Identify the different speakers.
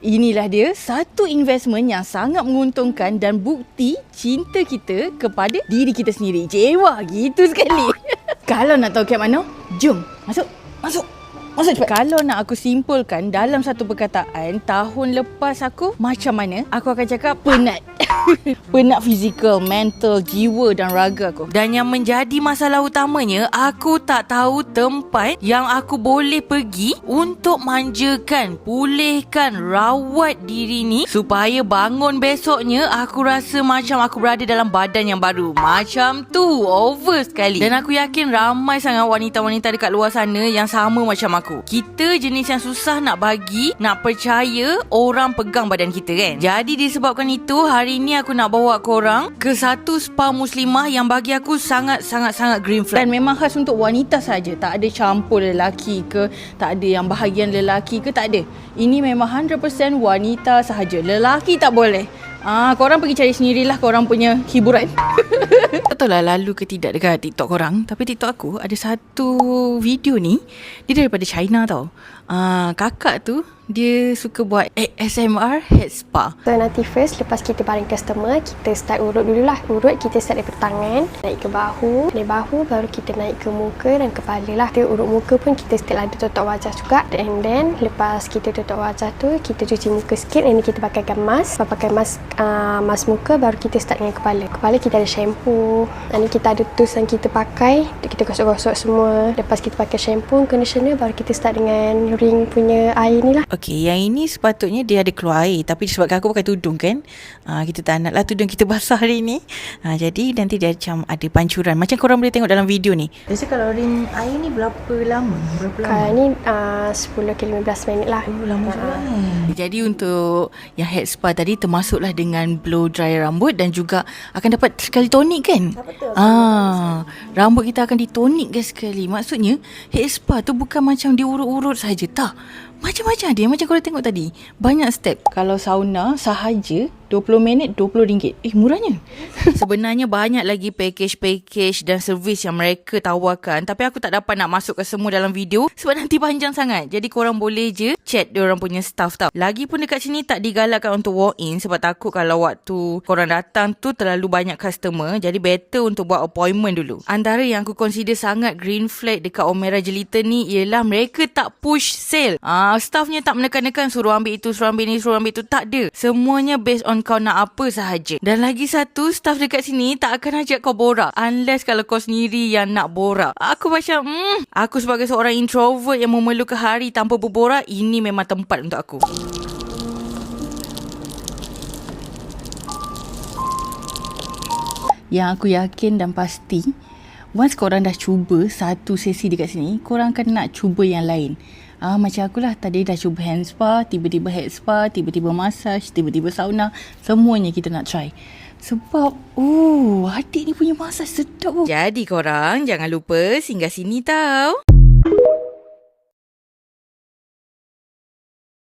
Speaker 1: Inilah dia satu investment yang sangat menguntungkan dan bukti cinta kita kepada diri kita sendiri. Jewa gitu sekali. Kalau nak tahu kat mana, jom masuk. Masuk. Masuk cepat. Kalau nak aku simpulkan dalam satu perkataan, tahun lepas aku macam mana, aku akan cakap penat. Penat fizikal, mental, jiwa dan raga aku. Dan yang menjadi masalah utamanya, aku tak tahu tempat yang aku boleh pergi untuk manjakan, pulihkan, rawat diri ni supaya bangun besoknya aku rasa macam aku berada dalam badan yang baru. Macam tu, over sekali. Dan aku yakin ramai sangat wanita-wanita dekat luar sana yang sama macam aku. Kita jenis yang susah nak bagi, nak percaya orang pegang badan kita kan. Jadi disebabkan itu, hari ni aku nak bawa korang ke satu spa muslimah yang bagi aku sangat-sangat-sangat green flag. Dan memang khas untuk wanita saja. Tak ada campur lelaki ke, tak ada yang bahagian lelaki ke, tak ada. Ini memang 100% wanita sahaja. Lelaki tak boleh. Ah, korang pergi cari sendirilah korang punya hiburan. tak tahu lah lalu ke tidak dekat TikTok korang. Tapi TikTok aku ada satu video ni. Dia daripada China tau. Ah, kakak tu dia suka buat ASMR head spa.
Speaker 2: So nanti first lepas kita baring customer, kita start urut dulu lah. Urut kita start daripada tangan, naik ke bahu. Dari bahu baru kita naik ke muka dan kepala lah. Kita urut muka pun kita still ada tutup wajah juga. And then lepas kita tutup wajah tu, kita cuci muka sikit. And then kita pakaikan mask. Lepas pakai mask, uh, mask muka baru kita start dengan kepala. Kepala kita ada shampoo. Dan kita ada tools yang kita pakai. Kita gosok-gosok semua. Lepas kita pakai shampoo, conditioner baru kita start dengan ring punya air ni lah.
Speaker 1: Okey, yang ini sepatutnya dia ada keluar air Tapi sebabkan aku pakai tudung kan uh, Kita tak nak lah tudung kita basah hari ni uh, Jadi nanti dia macam ada pancuran Macam korang boleh tengok dalam video ni Biasa kalau ring air ni berapa lama? Berapa lama?
Speaker 2: Kalau ni uh, 10 ke 15 minit lah
Speaker 1: Oh, lama uh. juga kan Jadi untuk yang head spa tadi Termasuklah dengan blow dry rambut Dan juga akan dapat sekali tonik kan?
Speaker 2: Betul
Speaker 1: Ah, rambut kita akan ditonik guys sekali. Maksudnya head spa tu bukan macam diurut-urut saja tak. Macam-macam dia macam korang tengok tadi. Banyak step. Kalau sauna sahaja 20 minit RM20. Eh murahnya. Sebenarnya banyak lagi package-package dan servis yang mereka tawarkan tapi aku tak dapat nak masuk ke semua dalam video sebab nanti panjang sangat. Jadi korang boleh je chat orang punya staff tau. Lagipun dekat sini tak digalakkan untuk walk in sebab takut kalau waktu korang datang tu terlalu banyak customer. Jadi better untuk buat appointment dulu. Antara yang aku consider sangat green flag dekat Omera Jelita ni ialah mereka tak push sale. Ah, staffnya tak menekan-nekan suruh ambil itu, suruh ambil ni, suruh ambil itu. Tak ada. Semuanya based on kau nak apa sahaja. Dan lagi satu, staff dekat sini tak akan ajak kau borak. Unless kalau kau sendiri yang nak borak. Aku macam, hmm, aku sebagai seorang introvert yang memerlukan hari tanpa berborak, ini memang tempat untuk aku. Yang aku yakin dan pasti Once korang dah cuba satu sesi dekat sini Korang akan nak cuba yang lain Ah macam akulah tadi dah cuba hand spa, tiba-tiba head spa, tiba-tiba massage, tiba-tiba sauna, semuanya kita nak try. Sebab, uh, adik ni punya massage sedap. Jadi korang jangan lupa singgah sini tau.